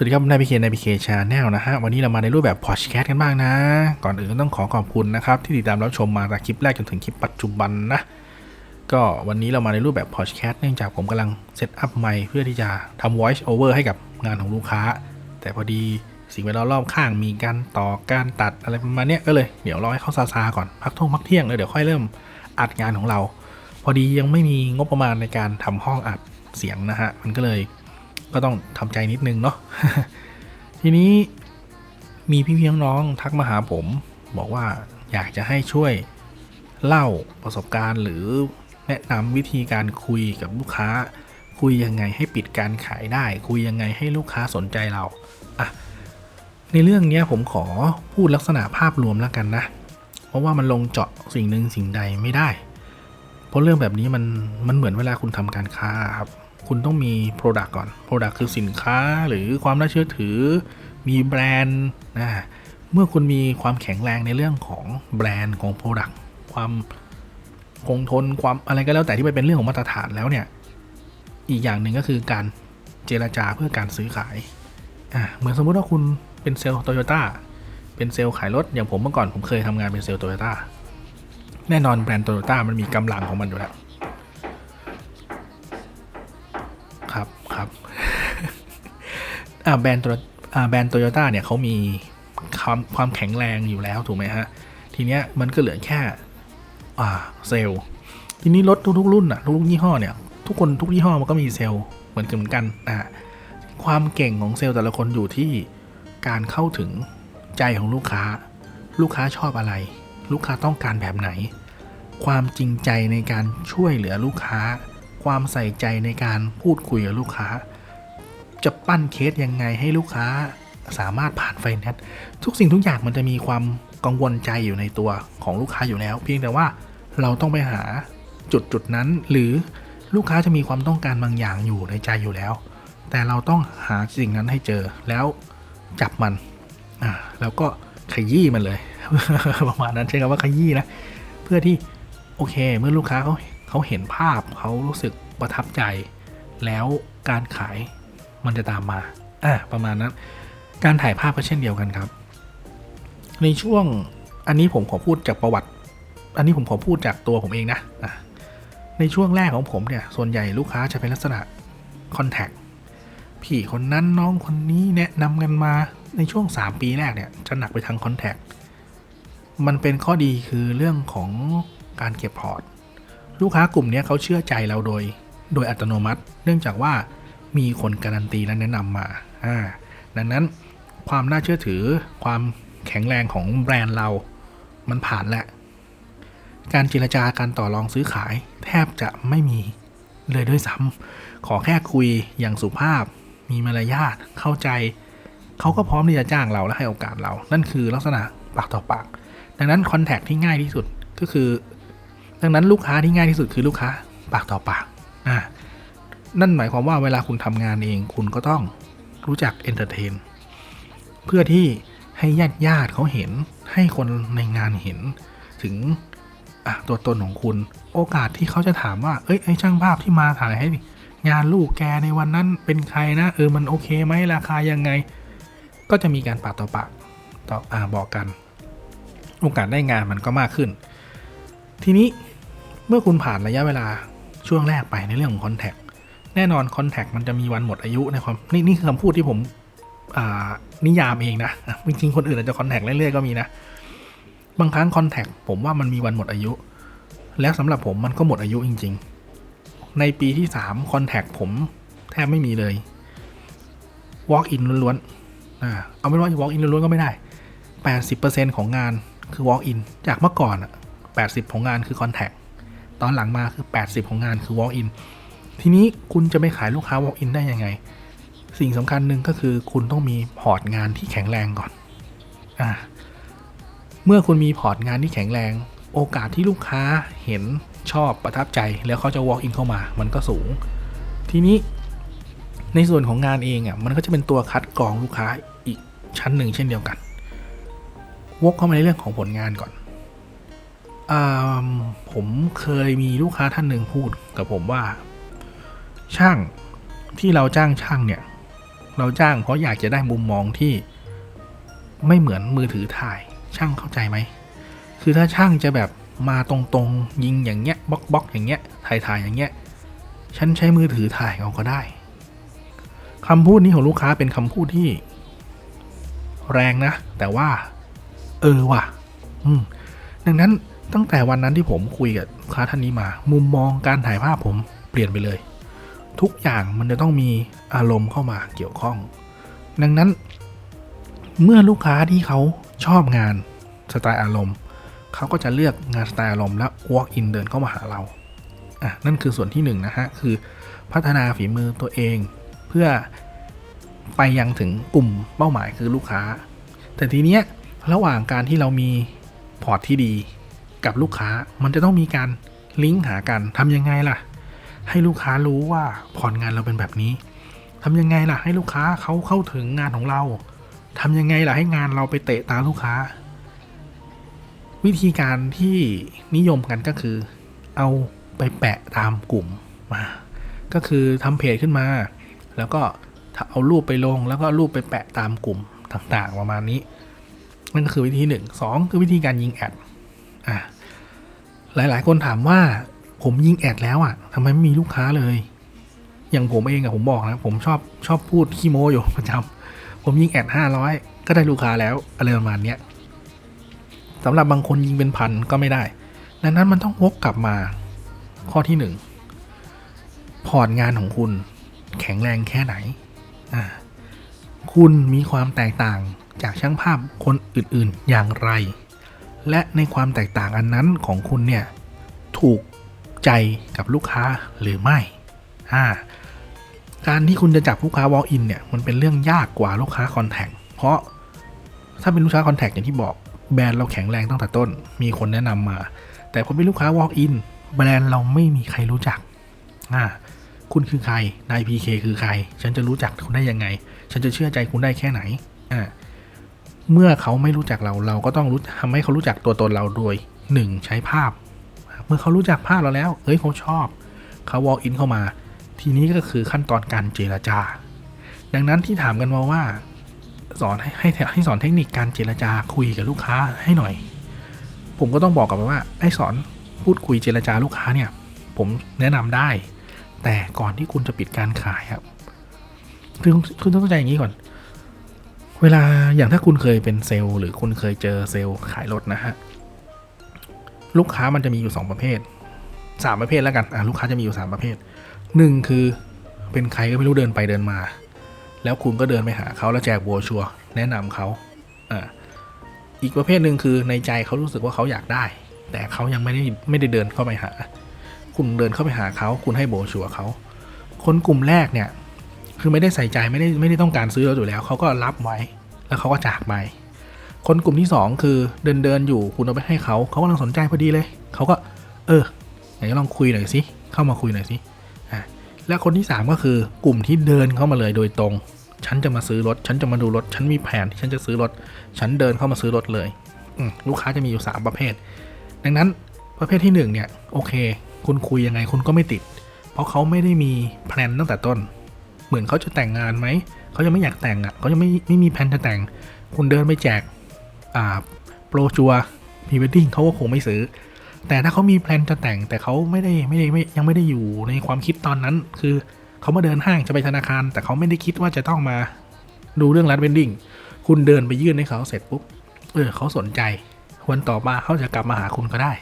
สวัสดีครับนายพีเคนายพีเคชาแนลนะฮะ วันนี้เรามาในรูปแบบพอดแคสต์กันบ้างนะ ก่อนอื่นต้องขอขอบคุณนะครับ ที่ติดตามรับชมมาจากคลิปแรกจนถึงคลิปปัจจุบันนะ ก็วันนี้เรามาในรูปแบบพอดแคสต์เนื่องจากผมกำลังเซตอัพไมค์เพื่อที่จะทำ voice over ให้กับงานของลูกค้า แต่พอดีสิ่งแวดล้อมรอบข้างมีการต่อการตัดอะไรประมาณนี้ก็เลยเดี๋ยวรอให้เขาซาซาก่อนพักท่องพักเที่ยงเลยเดี๋ยวค่อยเริ่มอัดงานของเรา พอดียังไม่มีงบประมาณในการทำห้องอัดเสียงนะฮะมันก็เลย ก็ต้องทำใจนิดนึงเนาะทีนี้มีพี่ๆน้องๆทักมาหาผม บอกว่าอยากจะให้ช่วยเล่าประสบการณ์หรือแนะนำวิธีการคุยกับลูกค้า คุยยังไงให้ปิดการขายได้ คุยยังไงให้ลูกค้าสนใจเราอะในเรื่องนี้ผมขอพูดลักษณะภาพรวมแล้วกันนะ เพราะว่ามันลงเจาะสิ่งหนึ่งสิ่งใดไม่ได้ เพราะเรื่องแบบนี้มันมันเหมือนเวลาคุณทำการค้าครับ คุณต้องมี Product ก่อน Product คือสินค้าหรือความน่าเชื่อถือ มีแบรนด์นะเมื่อคุณมีความแข็งแรงในเรื่องของแบรนด์ของ Product ความคงทนความอะไรก็แล้วแต่ที่มันเป็นเรื่องของมาตรฐานแล้วเนี่ย อีกอย่างหนึ่งก็คือการเจรจาเพื่อการซื้อขายอ่าเหมือนสมมุติว่าคุณเป็นเซลล์โตโยต้าเป็นเซลล์ขายรถอย่างผมเมื่อก่อนผมเคยทำงานเป็นเซลล์โตโยต้าแน่นอนแบรนด์โตโยต้ามันมีกำลังของมันอยู่แล้ว ครับแบรนด์โตอ่าแบรนด์โตโยต้าเนี่ยเขามีความความแข็งแรงอยู่แล้วถูกไหมฮะ ทีเนี้ยมันก็เหลือแค่อ่าเซลล์ ทีนี้รถทุกๆรุ่นอะทุกๆยี่ห้อเนี่ย ทุกคนทุกยี่ห้อมันก็มีเซลล์เหมือนกันเหมือนกันอ่าความเก่งของเซลล์แต่ละคนอยู่ที่การเข้าถึงใจของลูกค้า ลูกค้าชอบอะไร ลูกค้าต้องการแบบไหน ความจริงใจในการช่วยเหลือลูกค้า ความใส่ใจในการพูดคุยกับลูกค้า จะปั้นเคสยังไงให้ลูกค้าสามารถผ่านไฟแนนซ์ทุกสิ่งทุกอย่างมันจะมีความกังวลใจอยู่ในตัวของลูกค้าอยู่แล้ว เพียงแต่ว่าเราต้องไปหาจุดจุดนั้น หรือลูกค้าจะมีความต้องการบางอย่างอยู่ในใจอยู่แล้ว แต่เราต้องหาสิ่งนั้นให้เจอแล้วจับมันอ่าแล้วก็ขยี้มันเลยประมาณนั้นใช้คำว่าขยี้นะ เพื่อที่โอเค เมื่อลูกค้าเขา เขาเห็นภาพเขารู้สึกประทับใจ แล้วการขายมันจะตามมาอะประมาณนั้นการถ่ายภาพก็เช่นเดียวกันครับ ในช่วงอันนี้ผมขอพูดจากประวัติ อันนี้ผมขอพูดจากตัวผมเองนะอะในช่วงแรกของผมเนี่ย ส่วนใหญ่ลูกค้าจะเป็นลักษณะคอนแทคพี่คนนั้นน้องคนนี้แนะนำกันมาในช่วง 3 ปีแรกเนี่ยจะหนักไปทางคอนแทคมันเป็นข้อดีคือเรื่องของการเก็บพอร์ต ลูกค้ากลุ่มนี้เขาเชื่อใจเราโดย โดยอัตโนมัติ เนื่องจากว่ามีคนการันตีและแนะนำมาอ่าดังนั้นความน่าเชื่อถือความแข็งแรงของแบรนด์เรา มันผ่านแล้วการเจรจาการต่อรองซื้อขาย แทบจะไม่มีเลยด้วยซ้ำขอแค่คุยอย่างสุภาพ มีมารยาทเข้าใจ เขาก็พร้อมที่จะจ้างเราและให้โอกาสเรา นั่นคือลักษณะปากต่อปาก ดังนั้นคอนแทคที่ง่ายที่สุดก็คือ ดังนั้นลูกค้าที่ง่ายที่สุดคือลูกค้าปากต่อปากอ่านั่นหมายความว่าเวลาคุณทำงานเองคุณก็ต้องรู้จักเอนเตอร์เทนเพื่อที่ให้ญาติญาติเขาเห็นให้คนในงานเห็นถึงตัวตนของคุณ โอกาสที่เขาจะถามว่า เอ้ยไอ้ช่างภาพที่มาถ่ายให้งานลูกแกในวันนั้นเป็นใครนะ เออมันโอเคไหมราคายังไง ก็จะมีการปากต่อปากต่ออ่าบอกกัน โอกาสได้งานมันก็มากขึ้น ทีนี้ เมื่อคุณผ่านระยะเวลาช่วงแรกไปในเรื่องของคอนแทคแน่นอนคอนแทคมันจะมีวันหมดอายุในความนี่นี่คือคำพูดที่ผมนิยามเองนะจริงๆคนอื่นอาจจะคอนแทคเรื่อยๆก็มีนะ บางครั้งคอนแทคผมว่ามันมีวันหมดอายุ แล้วสำหรับผมมันก็หมดอายุจริง ๆ ในปีที่3คอนแทคผมแทบไม่มีเลย walk in ล้วนๆอ่าเอาเป็นว่า walk in ล้วนๆก็ไม่ได้ 80%ของงานคือ walk in จากเมื่อก่อนอะ80 ของงานคือ contact ตอนหลังมาคือ 80 ของงานคือ walk in ทีนี้คุณจะไปขายลูกค้า walk in ได้ยังไง สิ่งสำคัญหนึ่งก็คือคุณต้องมีพอร์ตงานที่แข็งแรงก่อนอ่าเมื่อคุณมีพอร์ตงานที่แข็งแรง โอกาสที่ลูกค้าเห็นชอบประทับใจแล้วเขาจะ walk in เข้ามามันก็สูง ทีนี้ในส่วนของงานเองอะมันก็จะเป็นตัวคัดกรองลูกค้าอีกชั้นหนึ่งเช่นเดียวกัน วกเข้ามาในเรื่องของผลงานก่อน ผมเคยมีลูกค้าท่านหนึ่งพูดกับผมว่า ช่างที่เราจ้างช่างเนี่ย เราจ้างเพราะอยากจะได้มุมมองที่ไม่เหมือนมือถือถ่ายช่างเข้าใจไหม คือถ้าช่างจะแบบมาตรงๆ ยิงอย่างเงี้ยบล็อกบล็อกอย่างเงี้ยถ่ายถ่ายอย่างเงี้ยฉันใช้มือถือถ่ายเอาก็ได้คำพูดนี้ของลูกค้าเป็นคำพูดที่ แรงนะ แต่ว่า เออว่ะ อืมดังนั้น ตั้งแต่วันนั้นที่ผมคุยกับลูกค้าท่านนี้มา มุมมองการถ่ายภาพผมเปลี่ยนไปเลย ทุกอย่างมันจะต้องมีอารมณ์เข้ามาเกี่ยวข้อง ดังนั้น เมื่อลูกค้าที่เขาชอบงานสไตล์อารมณ์เขาก็จะเลือกงานสไตล์อารมณ์และ walk in เดินเข้ามาหาเราอะนั่นคือส่วนที่หนึ่งนะฮะคือพัฒนาฝีมือตัวเอง เพื่อไปยังถึงกลุ่มเป้าหมายคือลูกค้า แต่ทีเนี้ยระหว่างการที่เรามีพอร์ตที่ดี กับลูกค้ามันจะต้องมีการลิงก์หากันทำยังไงล่ะ ให้ลูกค้ารู้ว่าพอร์ตงานเราเป็นแบบนี้ทำยังไงล่ะ ให้ลูกค้าเขาเข้าถึงงานของเราทำยังไงล่ะให้งานเราไปเตะตาลูกค้า วิธีการที่นิยมกันก็คือ เอาไปแปะตามกลุ่มมา ก็คือทำเพจขึ้นมา แล้วก็เอารูปไปลงแล้วก็รูปไปแปะตามกลุ่มต่างๆประมาณนี้นั่นก็คือวิธีหนึ่งสองคือวิธีการยิงแอด อะหลาย ๆ คนถามว่าผมยิงแอดแล้วอะทำไมไม่มีลูกค้าเลย อย่างผมเองอะผมบอกนะ ผมชอบชอบพูดขี้โม้อยู่ประจำผมยิงแอดห้าร้อยก็ได้ลูกค้าแล้วอะไรประมาณเนี้ยสำหรับบางคนยิงเป็นพันก็ไม่ได้ ดังนั้นมันต้องวกกลับมาข้อที่หนึ่งพอร์ตงานของคุณแข็งแรงแค่ไหน อ่า คุณมีความแตกต่างจากช่างภาพคนอื่นๆอย่างไร และในความแตกต่างอันนั้นของคุณเนี่ยถูกใจกับลูกค้าหรือไม่อ่าการที่คุณจะจับลูกค้า walk in เนี่ยมันเป็นเรื่องยากกว่าลูกค้า contact เพราะถ้าเป็นลูกค้า contact อย่างที่บอกแบรนด์เราแข็งแรงตั้งแต่ต้น มีคนแนะนำมา แต่พอเป็นลูกค้า walk in แบรนด์เราไม่มีใครรู้จักอ่าคุณคือใครนาย PK คือใคร ฉันจะรู้จักคุณได้ยังไง ฉันจะเชื่อใจคุณได้แค่ไหนอ่า เมื่อเขาไม่รู้จักเราเราก็ต้องรู้ทำให้เขารู้จักตัวตนเราโดยหนึ่งใช้ภาพ เมื่อเขารู้จักภาพเราแล้วเฮ้ยเขาชอบ เขา walk in เข้ามา ทีนี้ก็คือขั้นตอนการเจรจา ดังนั้นที่ถามกันมาว่าสอนให้ให้ให้สอนเทคนิคการเจรจาคุยกับลูกค้าให้หน่อย ผมก็ต้องบอกกับไปว่าไอ้สอนพูดคุยเจรจาลูกค้าเนี่ย ผมแนะนำได้ แต่ก่อนที่คุณจะปิดการขายครับคือคุณต้องเข้าใจอย่างนี้ก่อน เวลาอย่างถ้าคุณเคยเป็นเซลล์ หรือคุณเคยเจอเซลล์ขายรถนะฮะ ลูกค้ามันจะมีอยู่สองประเภทสามประเภทแล้วกันอะลูกค้าจะมีอยู่สามประเภทหนึ่งคือเป็นใครก็ไม่รู้เดินไปเดินมา แล้วคุณก็เดินไปหาเขาแล้วแจกโบรชัวแนะนำเขาอ่าอีกประเภทหนึ่งคือในใจเขารู้สึกว่าเขาอยากได้ แต่เขายังไม่ได้ไม่ได้เดินเข้าไปหา คุณเดินเข้าไปหาเขา คุณให้โบชัวเขาคนกลุ่มแรกเนี่ย คือไม่ได้ใส่ใจไม่ได้ไม่ได้ต้องการซื้อรถอยู่แล้ว เขาก็รับไว้แล้วเขาก็จากไป คนกลุ่มที่สองคือเดินเดินอยู่คุณเอาไปให้เขาเขากำลังสนใจพอดีเลย เขาก็ เออไหนลองคุยหน่อยสิเข้ามาคุยหน่อยสิอะและคนที่สามก็คือกลุ่มที่เดินเข้ามาเลยโดยตรง ฉันจะมาซื้อรถ ฉันจะมาดูรถ ฉันมีแผนที่ฉันจะซื้อรถ ฉันเดินเข้ามาซื้อรถเลยลูกค้าจะมีอยู่ 3 ประเภท ดังนั้นประเภทที่ 1 เนี่ย โอเค คุณคุยยังไงคุณก็ไม่ติด เพราะเขาไม่ได้มีแพลนตั้งแต่ต้น เหมือนเขาจะแต่งงานไหม เขายังไม่อยากแต่งอะเขายังไม่ไม่มีแผนจะแต่ง คุณเดินไปแจกอ่าโปรชัวพรีเวดดิ้งเขาก็คงไม่ซื้อ แต่ถ้าเขามีแพลนจะแต่งแต่เขาไม่ได้ไม่ได้ไม่ยังไม่ได้อยู่ในความคิดตอนนั้น คือเขามาเดินห้างจะไปธนาคาร แต่เขาไม่ได้คิดว่าจะต้องมาดูเรื่องรัดเวนดิ้งคุณเดินไปยื่นให้เขาเสร็จปุ๊บเออเขาสนใจวันต่อมาเขาจะกลับมาหาคุณก็ได้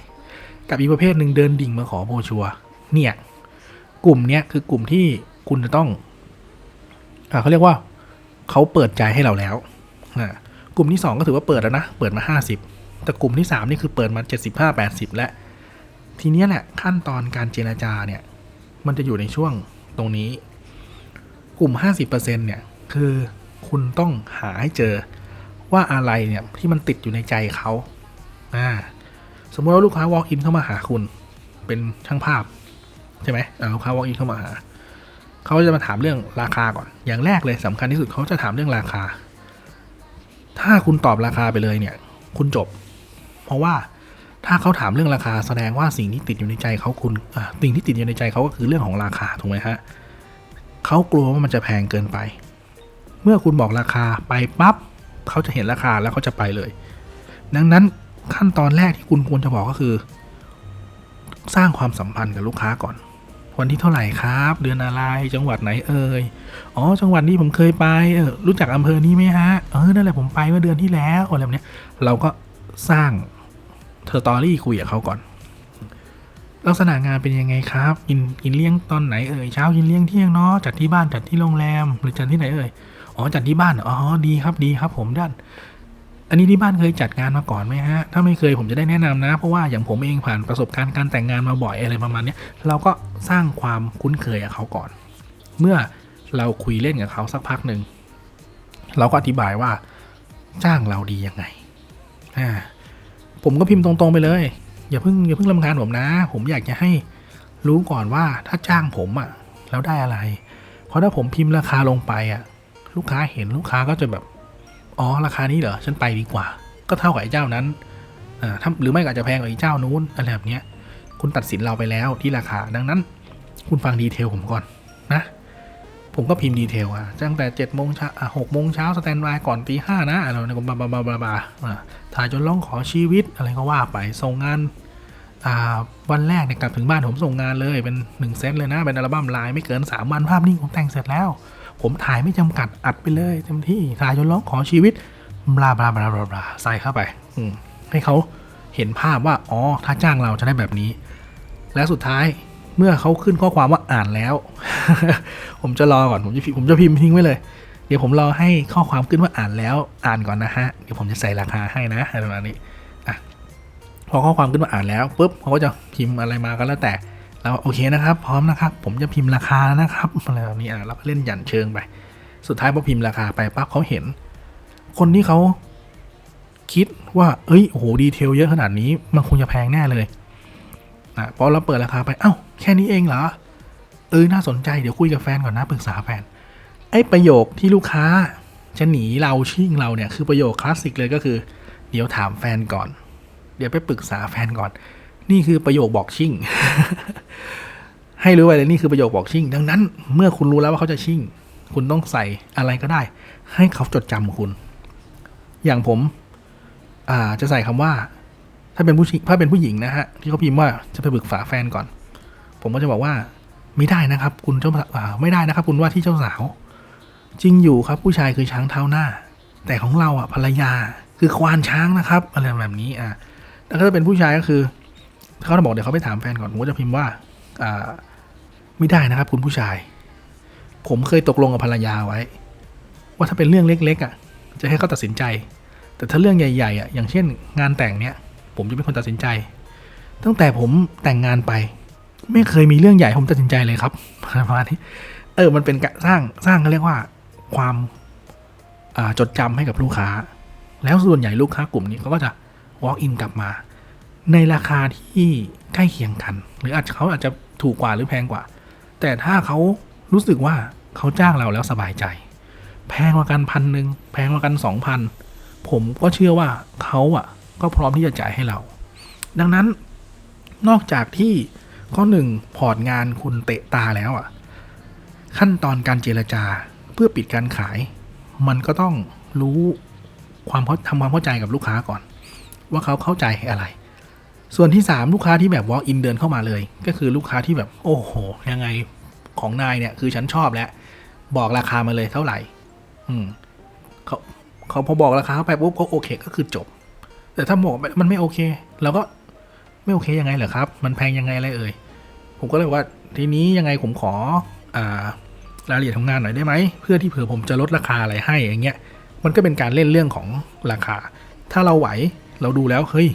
กับอีกประเภทหนึ่งเดินดิ่งมาขอโบรชัวร์เนี่ย กลุ่มเนี้ยคือกลุ่มที่คุณจะต้อง เขาเรียกว่าเขาเปิดใจให้เราแล้วอ่ากลุ่มที่สองก็ถือว่าเปิดแล้วนะ เปิดมาห้าสิบแต่กลุ่มที่สามนี่คือเปิดมาเจ็ดสิบห้าแปดสิบแล้วทีนี้แหละขั้นตอนการเจรจาเนี่ยมันจะอยู่ในช่วงตรงนี้ กลุ่มห้าสิบเปอร์เซ็นเนี่ยคือคุณต้องหาให้เจอว่าอะไรเนี่ยที่มันติดอยู่ในใจเขาอ่าสมมติว่าลูกค้า walk in เข้ามาหาคุณ เป็นช่างภาพ ใช่ไหมลูกค้า walk in เข้ามาหา เขาจะมาถามเรื่องราคาก่อน อย่างแรกเลยสำคัญที่สุดเขาจะถามเรื่องราคา ถ้าคุณตอบราคาไปเลยเนี่ย คุณจบ เพราะว่าถ้าเขาถามเรื่องราคาแสดงว่าสิ่งที่ติดอยู่ในใจเขาคุณสิ่งที่ติดอยู่ในใจเขาก็คือเรื่องของราคาถูกไหมฮะเขากลัวว่ามันจะแพงเกินไป เมื่อคุณบอกราคาไปปั๊บเขาจะเห็นราคาแล้วเขาจะไปเลย ดังนั้นขั้นตอนแรกที่คุณควรจะบอกก็คือ สร้างความสัมพันธ์กับลูกค้าก่อน วันที่เท่าไหร่ครับ เดือนอะไรจังหวัดไหนเอ่ยอ๋อจังหวัดนี้ผมเคยไปเออรู้จักอำเภอนี้ไหมฮะเออนั่นแหละผมไปเมื่อเดือนที่แล้วอะไรแบบเนี้ยเราก็สร้างเทอร์ตอรี่คุยกับเขาก่อน ลักษณะงานเป็นยังไงครับ กินกินเลี้ยงตอนไหนเอ่ยเช้ากินเลี้ยงเที่ยงเนาะจัดที่บ้านจัดที่โรงแรมหรือจัดที่ไหนเอ่ยอ๋อจัดที่บ้านออ๋อดีครับดีครับผมด้าน อันนี้ที่บ้านเคยจัดงานมาก่อนไหมฮะ ถ้าไม่เคยผมจะได้แนะนำนะ เพราะว่าอย่างผมเองผ่านประสบการณ์การแต่งงานมาบ่อยอะไรประมาณนี้เราก็สร้างความคุ้นเคยกับเขาก่อน เมื่อเราคุยเล่นกับเขาสักพักหนึ่งเราก็อธิบายว่า จ้างเราดียังไงอ่าผมก็พิมพ์ตรงๆไปเลย อย่าเพิ่งอย่าเพิ่งลำคาญผมนะ ผมอยากจะให้รู้ก่อนว่าถ้าจ้างผมอะ่ะแล้วได้อะไร เพราะถ้าผมพิมพ์ราคาลงไปอะ่ะ ลูกค้าเห็นลูกค้าก็จะแบบ อ๋อราคานี้เหรอฉันไปดีกว่า ก็เท่ากับไอ้เจ้านั้นอ่าถ้าหรือไม่ก็อาจจะแพงกว่าไอ้เจ้านู้นอะไรแบบเนี้ยคุณตัดสินเราไปแล้วที่ราคาดังนั้น คุณฟังดีเทลผมก่อนนะผมก็พิมพ์ดีเทลอะตั้งแต่เจ็ดโมงเช้าหกโมงเช้าสแตนบายก่อนตีห้านะอะไรนี่ยก็บาบาบาบาบาอ่าถ่ายจนร้องขอชีวิตอะไรก็ว่าไปส่งงานอ่าวันแรกเนี่ยกลับถึงบ้านผมส่งงานเลยเป็นหนึ่งเซตเลยนะเป็นอัลบั้มลายไม่เกินสามวันภาพนิ่งผมแต่งเสร็จแล้ว ผมถ่ายไม่จำกัดอัดไปเลยเต็มที่ถ่ายจนร้องขอชีวิตบลาบลาบลาบลาบลาใส่เข้าไปอืมให้เขาเห็นภาพว่าอ๋อถ้าจ้างเราจะได้แบบนี้ และสุดท้ายเมื่อเขาขึ้นข้อความว่าอ่านแล้ว ผมจะรอก่อนผมจะพิผมจะพิมพ์ทิ้งไว้เลย เดี๋ยวผมรอให้ข้อความขึ้นว่าอ่านแล้วอ่านก่อนนะฮะเดี๋ยวผมจะใส่ราคาให้นะอะไรประมาณนี้อะพอข้อความขึ้นว่าอ่านแล้วปุ๊บเขาก็จะพิมพ์อะไรมาก็แล้วแต่ เราโอเคนะครับ พร้อมนะครับ ผมจะพิมพ์ราคานะครับอะไรแบบนี้อะเราก็เล่นหยันเชิงไป สุดท้ายพอพิมพ์ราคาไปปั๊บเขาเห็น คนที่เขาคิดว่าเอ้ยโอ้โหดีเทลเยอะขนาดนี้มันคงจะแพงแน่เลยนะพอเราเปิดราคาไป เอ้า แค่นี้เองเหรอ เออ น่าสนใจ เดี๋ยวคุยกับแฟนก่อนนะ ปรึกษาแฟน ไอ้ประโยคที่ลูกค้า จะหนีเราชิ่งเราเนี่ย คือประโยคคลาสสิกเลยก็คือ เดี๋ยวถามแฟนก่อน เดี๋ยวไปปรึกษาแฟนก่อน นี่คือประโยคบอกชิ่ง ให้รู้ไว้เลยนี่คือประโยคบอกชิ่ง ดังนั้น เมื่อคุณรู้แล้วว่าเขาจะชิ่ง คุณต้องใส่อะไรก็ได้ ให้เขาจดจำคุณ อย่างผม อ่าจะใส่คำว่า ถ้าเป็นผู้ชิถ้าเป็นผู้หญิงนะฮะที่เขาพิมพ์ว่าจะไปปรึกษาแฟนก่อน ผมก็จะบอกว่าไม่ได้นะครับ คุณเจ้าไม่ได้นะครับ คุณว่าที่เจ้าสาว จริงอยู่ครับ ผู้ชายคือช้างเท้าหน้า แต่ของเราอะภรรยาคือควานช้างนะครับอะไรแบบนี้อ่าแต่ถ้าเป็นผู้ชายก็คือ เขาจะบอกเดี๋ยวเขาไปถามแฟนก่อนผมก็จะพิมพ์ว่าอ่า ไม่ได้นะครับ คุณผู้ชาย ผมเคยตกลงกับภรรยาไว้ ว่าถ้าเป็นเรื่องเล็ก ๆ อะ จะให้เขาตัดสินใจ แต่ถ้าเรื่องใหญ่ๆอะอย่างเช่น งานแต่งเนี้ยผมจะเป็นคนตัดสินใจ ตั้งแต่ผมแต่งงานไป ไม่เคยมีเรื่องใหญ่ผมตัดสินใจเลยครับประมาณนี้เออมันเป็นการสร้างสร้างเขาเรียกว่าความจดจำให้กับลูกค้า แล้วส่วนใหญ่ลูกค้ากลุ่มนี้เขาก็จะ walk in กลับมา ในราคาที่ใกล้เคียงกัน หรืออาจจะเขาอาจจะถูกกว่าหรือแพงกว่า แต่ถ้าเขารู้สึกว่าเขาจ้างเราแล้วสบายใจ แพงกว่ากันพันหนึ่งแพงกว่ากันสองพันผมก็เชื่อว่าเขาอะ ก็พร้อมที่จะจ่ายให้เรา ดังนั้นนอกจากที่ข้อหนึ่งพอร์ตงานคุณเตะตาแล้วอะ ขั้นตอนการเจรจาเพื่อปิดการขาย มันก็ต้องรู้ความเข้าทำความเข้าใจกับลูกค้าก่อน ว่าเขาเข้าใจอะไร ส่วนที่สามลูกค้าที่แบบ walk in เดินเข้ามาเลย ก็คือลูกค้าที่แบบโอ้โห ยังไงของนายเนี่ยคือฉันชอบแล้ว บอกราคามาเลยเท่าไหร่ อืมเขาเขาพอบอกราคาเข้าไปปุ๊บเขาโอเคก็คือจบ แต่ถ้าบอกมันไม่โอเคเราก็ไม่โอเคยังไงเหรอครับ มันแพงยังไงอะไรเอ่ยผมก็เลยบอกว่าทีนี้ยังไงผมขออ่ารายละเอียดของงานหน่อยได้ไหมเพื่อที่เผื่อผมจะลดราคาอะไรให้อย่างเงี้ยมันก็เป็นการเล่นเรื่องของราคา ถ้าเราไหวเราดูแล้วเฮ้ย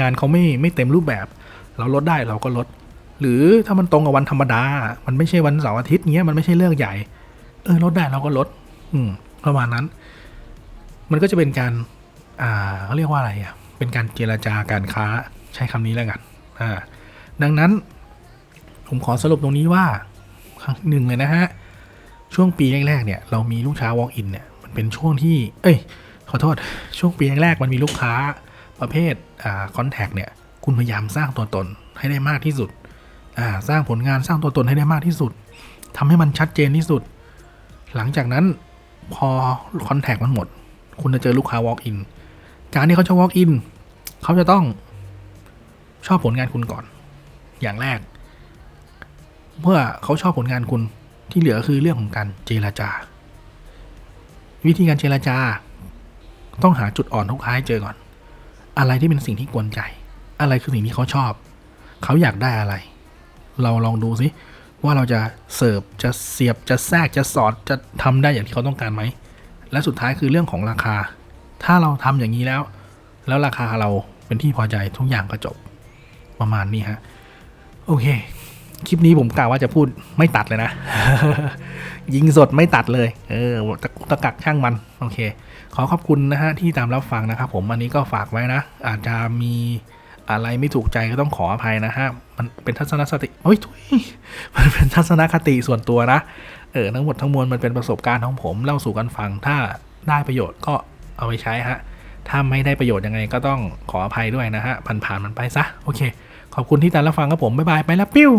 งานเขาไม่ไม่เต็มรูปแบบ เราลดได้เราก็ลด หรือถ้ามันตรงกับวันธรรมดา มันไม่ใช่วันเสาร์อาทิตย์เงี้ยมันไม่ใช่เรื่องใหญ่ เออลดได้เราก็ลด อืมประมาณนั้น มันก็จะเป็นการ อ่าเขาเรียกว่าอะไรอะ เป็นการเจรจาการค้าใช้คำนี้แล้วกันอ่าดังนั้นผมขอสรุปตรงนี้ว่าครั้งหนึ่งเลยนะฮะ ช่วงปีแรกๆเนี่ย เรามีลูกค้า walk in เนี่ยมันเป็นช่วงที่ เอ้ย ขอโทษ ช่วงปีแรกๆมันมีลูกค้า ประเภทอ่าคอนแทคเนี่ยคุณพยายามสร้างตัวตนให้ได้มากที่สุดอ่าสร้างผลงานสร้างตัวตนให้ได้มากที่สุดทำให้มันชัดเจนที่สุด หลังจากนั้นพอคอนแทคมันหมด คุณจะเจอลูกค้า walk in การที่เขาจะ walk in เขาจะต้องชอบผลงานคุณก่อน อย่างแรก เมื่อเขาชอบผลงานคุณที่เหลือคือเรื่องของการเจรจา วิธีการเจรจา ต้องหาจุดอ่อนทุกท้ายเจอก่อน อะไรที่เป็นสิ่งที่กวนใจ อะไรคือสิ่งที่เขาชอบ เขาอยากได้อะไร เราลองดูสิว่าเราจะเสิร์ฟจะเสียบจะแทรกจะสอดจะทำได้อย่างที่เขาต้องการไหม และสุดท้ายคือเรื่องของราคา ถ้าเราทำอย่างนี้แล้ว แล้วราคาเราเป็นที่พอใจทุกอย่างก็จบประมาณนี้ฮะ โอเค คลิปนี้ผมกล่าวว่าจะพูดไม่ตัดเลยนะ ยิงสดไม่ตัดเลย เออตะตะกักช่างมัน โอเค ขอขอบคุณนะฮะที่ตามรับฟังนะครับผมอันนี้ก็ฝากไว้นะ อาจจะมีอะไรไม่ถูกใจก็ต้องขออภัยนะฮะ มันเป็นทัศนคติโอ้ยทุยมันเป็นทัศนคติส่วนตัวนะ เออ ทั้งหมดทั้งมวลมันเป็นประสบการณ์ของผมเล่าสู่กันฟัง ถ้าได้ประโยชน์ก็เอาไปใช้ฮะ ถ้าไม่ได้ประโยชน์ยังไงก็ต้องขออภัยด้วยนะฮะ ผ่านๆมันไปซะ โอเค ขอบคุณที่ตามรับฟังครับผม บ๊ายบาย ไปแล้วปิ้ว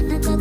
Look